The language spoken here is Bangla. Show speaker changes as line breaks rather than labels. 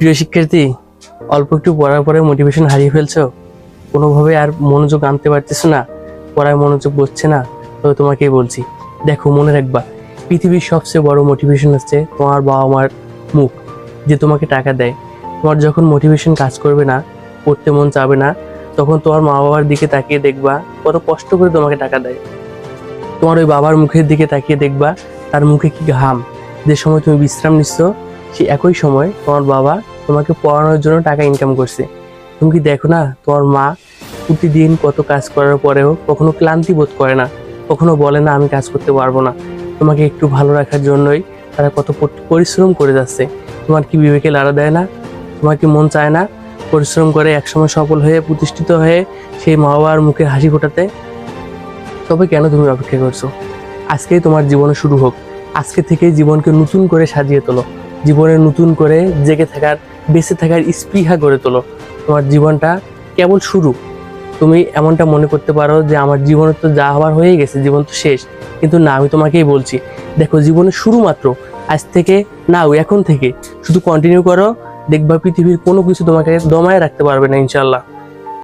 প্রিয় শিক্ষার্থী, অল্প একটু পড়ার পরে মোটিভেশন হারিয়ে ফেলছো? কোনোভাবে আর মনোযোগ আনতে পারতেছো না? পড়ায় মনোযোগ বসছে না? তবে তোমাকেই বলছি, দেখো মনে রাখবা, পৃথিবীর সবচেয়ে বড় মোটিভেশন হচ্ছে তোমার বাবা মার মুখ, যে তোমাকে টাকা দেয়। তোমার যখন মোটিভেশন কাজ করবে না, পড়তে মন চাবে না, তখন তোমার মা বাবার দিকে তাকিয়ে দেখবা, কত কষ্ট করে তোমাকে টাকা দেয়। তোমার ওই বাবার মুখের দিকে তাকিয়ে দেখবা, তার মুখে কি ঘাম? যে সময় তুমি বিশ্রাম নিচ্ছ সে একই সময় তোমার বাবা তোমাকে পড়ানোর জন্য টাকা ইনকাম করছে। তুমি কি দেখো না, তোমার মা প্রতিদিন কত কাজ করার পরেও কখনো ক্লান্তি বোধ করে না। কখনো বলে না, আমি কাজ করতে পারব না। তোমাকে একটু ভালো রাখার জন্যই তারা কত পরিশ্রম করে যাচ্ছে। তোমার কি বিবেকে লাড়া দেয় না? তোমার কি মন চায় না পরিশ্রম করে একসময় সফল হয়ে প্রতিষ্ঠিত হয়ে সেই মা বাবার মুখের হাসি ফোটাতে? তবে কেন তুমি অপেক্ষা করছ? আজকেই তোমার জীবনে শুরু হোক। আজকে থেকেই জীবনকে নতুন করে সাজিয়ে তোলো। জীবনে নতুন করে জেগে থাকার, বেঁচে থাকার স্পৃহা গড়ে তোলো। তোমার জীবনটা কেবল শুরু। তুমি এমনটা মনে করতে পারো যে আমার জীবনে তো যা হওয়ার হয়ে গেছে, জীবন তো শেষ। কিন্তু না, আমি তোমাকেই বলছি, দেখো জীবনে শুরু মাত্র, আজ থেকে নাও, এখন থেকে। শুধু কন্টিনিউ করো, দেখবা পৃথিবীর কোনো কিছু তোমাকে দমায় রাখতে পারবে না ইনশাল্লাহ